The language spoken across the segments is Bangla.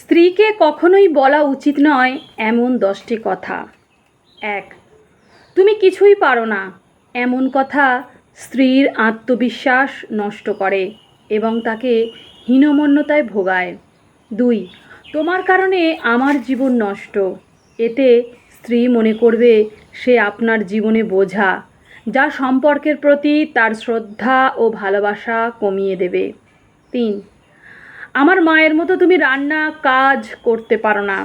স্ত্রীকে কখনোই বলা উচিত নয় এমন দশটি কথা। এক, তুমি কিছুই পারো না। এমন কথা স্ত্রীর আত্মবিশ্বাস নষ্ট করে এবং তাকে হীনমন্যতায় ভোগায়। দুই, তোমার কারণে আমার জীবন নষ্ট। এতে স্ত্রী মনে করবে সে আপনার জীবনে বোঝা, যা সম্পর্কের প্রতি তার শ্রদ্ধা ও ভালোবাসা কমিয়ে দেবে। তিন আমার মায়ের মতো তুমি রান্না, কাজ করতে পারো না।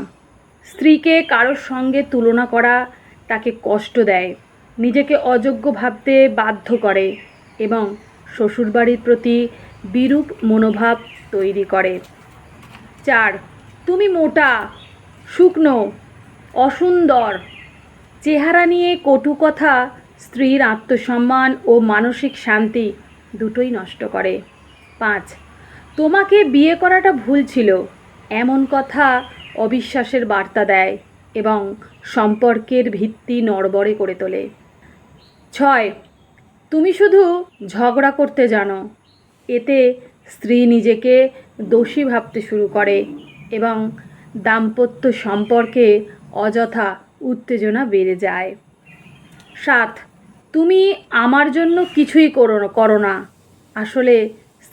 স্ত্রীকে কারোর সঙ্গে তুলনা করা তাকে কষ্ট দেয়। নিজেকে অযোগ্য ভাবতে বাধ্য করে এবং শ্বশুরবাড়ির প্রতি বিরূপ মনোভাব তৈরি করে। চার, তুমি মোটা, শুকনো, অসুন্দর। চেহারা নিয়ে কটু কথা স্ত্রীর আত্মসম্মান ও মানসিক শান্তি দুটোই নষ্ট করে। পাঁচ তোমাকে বিয়ে করাটা ভুল ছিল। এমন কথা অবিশ্বাসের বার্তা দেয় এবং সম্পর্কের ভিত্তি নড়বড়ে করে তোলে। ছয়, তুমি শুধু ঝগড়া করতে জানো। এতে স্ত্রী নিজেকে দোষী ভাবতে শুরু করে এবং দাম্পত্য সম্পর্কে অযথা উত্তেজনা বেড়ে যায়। সাত, তুমি আমার জন্য কিছুই করো করো না। আসলে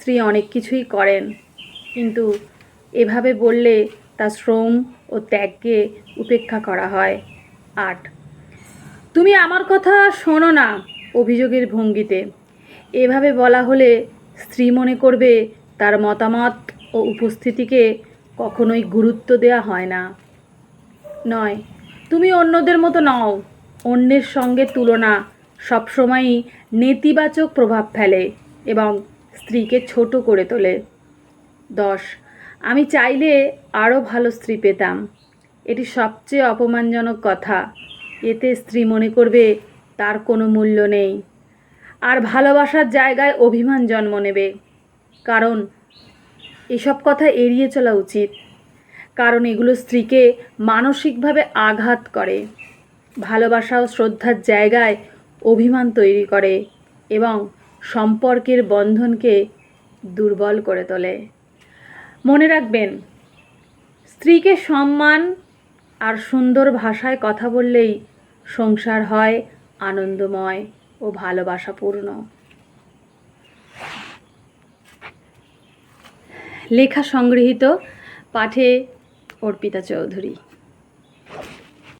স্ত্রী অনেক কিছুই করেন, কিন্তু এভাবে বললে তার শ্রম ও ত্যাগকে উপেক্ষা করা হয়। আট, তুমি আমার কথা শোনো না অভিযোগের ভঙ্গিতে। এভাবে বলা হলে স্ত্রী মনে করবে তার মতামত ও উপস্থিতিকে কখনোই গুরুত্ব দেওয়া হয় না। নয়, তুমি অন্যদের মতো নও, অন্যের সঙ্গে তুলনা সবসময়ই নেতিবাচক প্রভাব ফেলে এবং স্ত্রীকে ছোট করে তোলে। দশ, আমি চাইলে আরও ভালো স্ত্রী পেতাম। এটি সবচেয়ে অপমানজনক কথা। এতে স্ত্রী মনে করবে তার কোনো মূল্য নেই। আর ভালোবাসার জায়গায় অভিমান জন্ম নেবে। কারণ এসব কথা এড়িয়ে চলা উচিত। কারণ এগুলো স্ত্রীকে মানসিকভাবে আঘাত করে। ভালোবাসা ও শ্রদ্ধার জায়গায় অভিমান তৈরি করে এবং সম্পর্কের বন্ধনকে দুর্বল করে তোলে। মনে রাখবেন, স্ত্রীকে সম্মান আর সুন্দর ভাষায় কথা বললেই সংসার হয় আনন্দময় ও ভালোবাসাপূর্ণ। লেখা সংগৃহীত পাঠে অর্পিতা চৌধুরী।